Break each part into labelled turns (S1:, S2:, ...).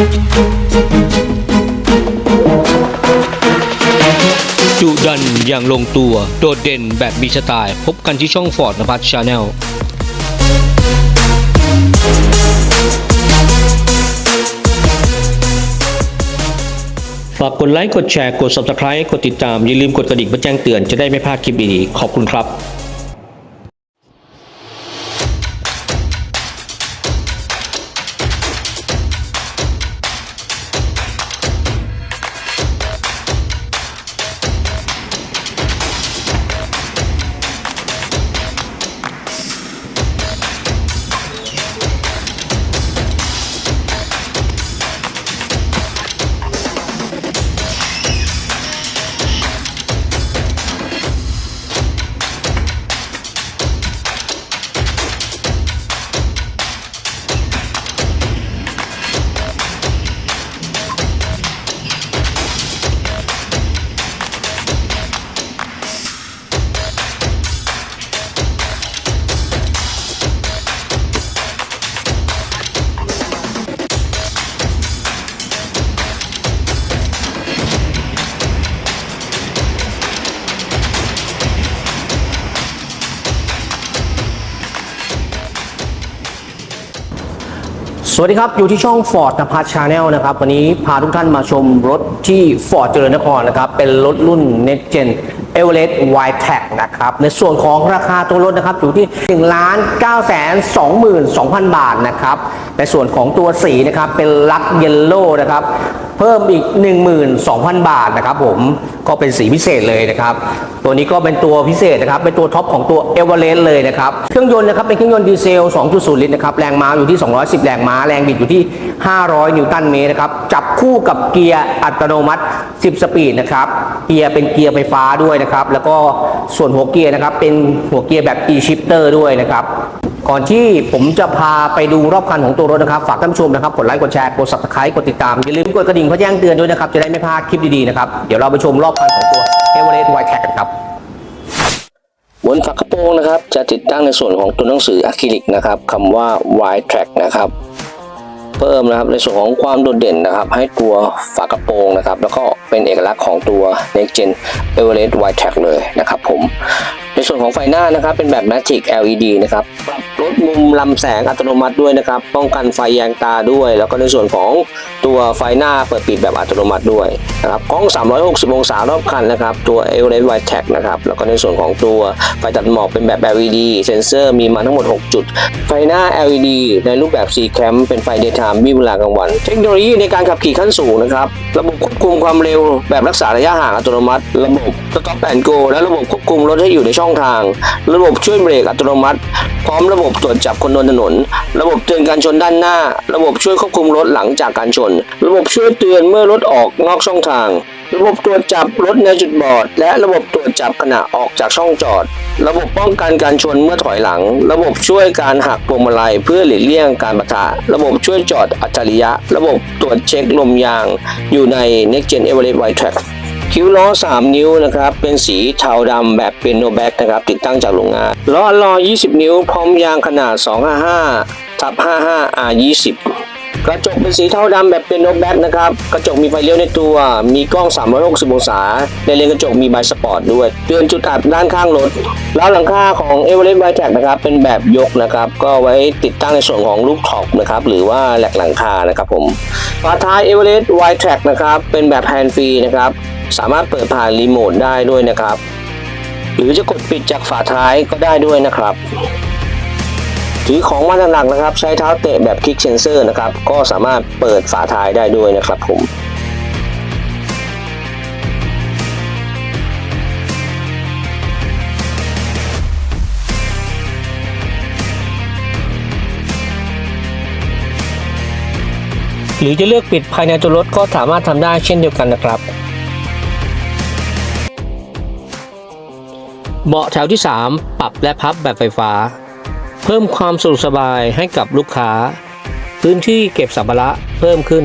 S1: จุดันอย่างลงตัว โดดเด่นแบบมีสไตล์ พบกันที่ช่องฟอร์ดนภัสชาแนลฝากกดไลค์ กดแชร์ กด Subscribe กดติดตาม อย่าลืมกดกระดิ่งเพื่อแจ้งเตือนจะได้ไม่พลาดคลิปดีๆขอบคุณครับ
S2: วัสดีครับ อยู่ที่ช่อง Ford นภัสชาแนลนะครับ วันนี้พาทุกท่านมาชมรถที่ Ford เจริญนครนะครับ เป็นรถรุ่น Next Gen e v e r e s t y t e c นะครับ ในส่วนของราคาตัวรถนะครับ อยู่ที่1ล้าน9 2 2 0 0 0 บาทนะครับ ในส่วนของตัวสีนะครับ เป็นลักเยลโล่นะครับ เพิ่มอีก 12,000 บาทนะครับผมก็เป็นสีพิเศษเลยนะครับ ตัวนี้ก็เป็นตัวพิเศษนะครับ เป็นตัวท็อปของตัวเอเวอเรสต์เลยนะครับ เครื่องยนต์นะครับ เป็นเครื่องยนต์ดีเซล 2.0 ลิตรนะครับ แรงม้าอยู่ที่ 210 แรงม้า แรงบิดอยู่ที่ 500 นิวตันเมตรนะครับ จับคู่กับเกียร์อัตโนมัติ 10 สปีดนะครับ เกียร์เป็นเกียร์ไฟฟ้าด้วยนะครับ แล้วก็ส่วนหัวเกียร์นะครับ เป็นหัวเกียร์แบบ e-shifter ด้วยนะครับ ก่อนที่ผมจะพาไปดูรอบคันของตัวรถนะครับ ฝากท่านผู้ชมนะครับ กดไลค์ กดแชร์ กด subscribe กดติดตาม อย่าลืมกดกระดิ่งเพื่อแจ้งเตือนด้วยนะครับ จะได้ไม่พลาดคลิปดีๆนะครับ เดี๋ยวเราไปชมรอบคันของตัว e v e r e s t y t e c กันครับบนฝากระโปรงนะครับ จะติดตั้งในส่วนของตัวหนังสืออะคริลิกนะครับคำว่า y track นะครับ เพิ่มนะครับในส่วนของความโดดเด่นนะครับ ให้ตัวฝากระโปรงนะครับ แล้วก็เป็นเอกลักษณ์ของตัว Next Gen Everest y Track เลยนะครับผม ในส่วนของไฟหน้านะครับ เป็นแบบ Magic LED นะครับปรับลดมุมลำแสงอัตโนมัติด้วยนะครับ ป้องกันไฟแยงตาด้วย แล้วก็ในส่วนของตัวไฟหน้าเปิดปิดแบบอัตโนมัติด้วยนะครับกล้อง 360 องศารอบคันนะครับ ตัว Everest y Track นะครับ แล้วก็ในส่วนของตัวไฟตัดหมอกเป็นแบบ LED เซนเซอร์มีมาทั้งหมด 6 จุด ไฟหน้า LED ในรูปแบบ C cam เป็นไฟ daytime มีเวลากลางวัน เทคโนโลยีในการขับขี่ขั้นสูงนะครับ ระบบควบคุมความเร็วแบบรักษาระยะห่างอัตโนมัติ ระบบ Stop and Go และระบบควบคุมรถให้อยู่ในช่องทาง ระบบช่วยเบรกอัตโนมัติ พร้อมระบบตรวจจับคนบนถนน ระบบเตือนการชนด้านหน้า ระบบช่วยควบคุมรถหลังจากการชน ระบบช่วยเตือนเมื่อรถออกนอกช่องทาง ระบบตรวจจับรถในจุดบอด และระบบตรวจจับขณะออกจากช่องจอด ระบบป้องกันการชนเมื่อถอยหลัง ระบบช่วยการหักพวงมาลัยเพื่อหลีกเลี่ยงการปะทะ ระบบช่วยจอดอัจฉริยะ ระบบตรวจเช็คลมยาง อยู่ใน Next Gen Everest White Track คิ้วล้อ 3 นิ้วนะครับ เป็นสีเทาดำแบบเป็นโนแบ็กนะครับ ติดตั้งจากโรงงานล้อล้อ20 นิ้ว พร้อมยางขนาด 255ทับ55 R20 กระจกเป็นสีเทาดำแบบเป็นโนแบ็กนะครับ กระจกมีไฟเลี้ยวในตัว มีกล้อง 360 องศา ในเลนกระจกมีใบสปอร์ตด้วย เตือนจุดอับด้านข้างรถ แล้วหลังคาของ e v e r e s t y t e c นะครับ เป็นแบบยกนะครับ ก็ไว้ติดตั้งในส่วนของลูกท็อปนะครับ หรือว่าแหลกหลังคานะครับผมฝาท้าย e v e r e s t y t e c นะครับ เป็นแบบแฮนด์ฟรีนะครับ สามารถเปิดผ่านรีโมทได้ด้วยนะครับ หรือจะกดปิดจากฝาท้ายก็ได้ด้วยนะครับ ถือของมาหนักๆนะครับ ใช้เท้าเตะแบบคลิกเซนเซอร์นะครับ ก็สามารถเปิดฝาท้ายได้ด้วยนะครับผมหรือจะเลือกปิดภายในตัวรถก็สามารถทำได้เช่นเดียวกันนะครับ เบาะแถวที่ 3 ปรับและพับแบบไฟฟ้า เพิ่มความสะดวกสบายให้กับลูกค้า พื้นที่เก็บสัมภาระเพิ่มขึ้น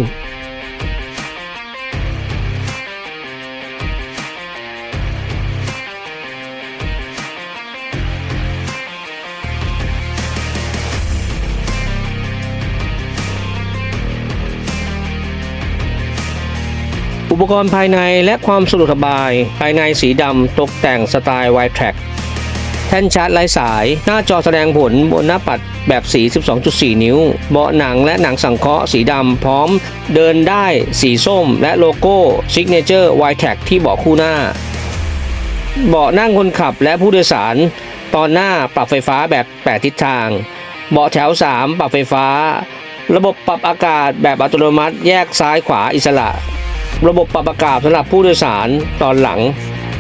S1: อุปกรณ์ภายในและความสะดวกสบายภายในสีดำตกแต่งสไตล์ Wide Track แท่ นชาร์จไร้สาย หน้าจอแสดงผลบนหน้าปัดแบบสี 12.4 นิ้ว เบาะหนังและหนังสังเคราะห์สีดำพร้อม เดินได้สีส้ม และโลโก้ Signature Wide Track ที่เบาะคู่หน้า เบาะนั่งคนขับและผู้โดยสาร ตอนหน้าปรับไฟฟ้าแบบ 8 ทิศทาง เบาะแถว 3 ปรับไฟฟ้า ระบบปรับอากาศแบบอัตโนมัติ แยกซ้ายขวาอิสระ ระบบปรับอากาศสำหรับผู้โดยสารตอนหลัง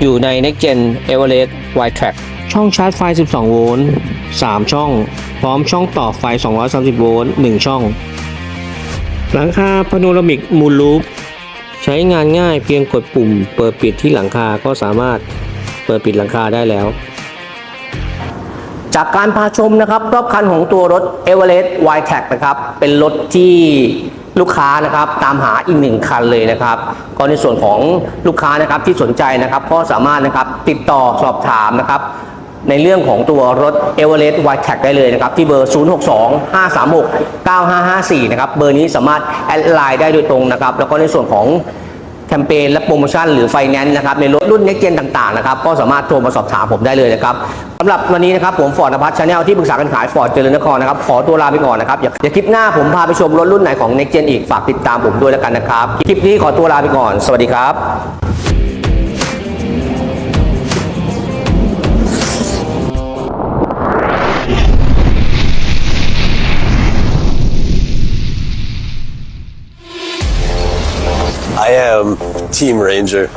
S1: อยู่ใน Next Gen Everest Wide Track ช่องชาร์จไฟ 12 โวลต์ 3 ช่อง พร้อมช่องต่อไฟ 230 โวลต์ 1 ช่อง หลังคาพาโนรามิกมูลลูป ใช้งานง่ายเพียงกดปุ่ม เปิดปิดที่หลังคาก็สามารถเปิดปิดหลังคาได้แล้ว
S2: จากการพาชมนะครับ รอบคันของตัวรถ e v e r e s t y t e c นะครับ เป็นรถที่ลูกค้านะครับตามหาอีกหนึ่งคันเลยนะครับก็ในส่วนของลูกค้านะครับที่สนใจนะครับก็สามารถนะครับติดต่อสอบถามนะครับ ในเรื่องของตัวรถ e v e r e s t y t e c ได้เลยนะครับ ที่เบอร์ 062 536 9554 นะครับ เบอร์นี้สามารถแอดไลน์ได้โดยตรงนะครับ แล้วก็ในส่วนของแคมเปญและโปรโมชั่นหรือไฟแนนซ์นะครับในรถรุ่น Next Gen ต่างๆนะครับก็สามารถโทรมาสอบถามผมได้เลยนะครับสำหรับวันนี้นะครับผมฟอร์ดนภัทรชาแนลที่ปรึกษาการขายฟอร์ดเจริญนครนะครับขอตัวลาไปก่อนนะครับอย่าอย่าคลิปหน้าผมพาไปชมรถรุ่นไหนของ Next Gen อีกฝากติดตามผมด้วยแล้วกันนะครับ คลิปนี้ขอตัวลาไปก่อน สวัสดีครับ
S3: Team Ranger.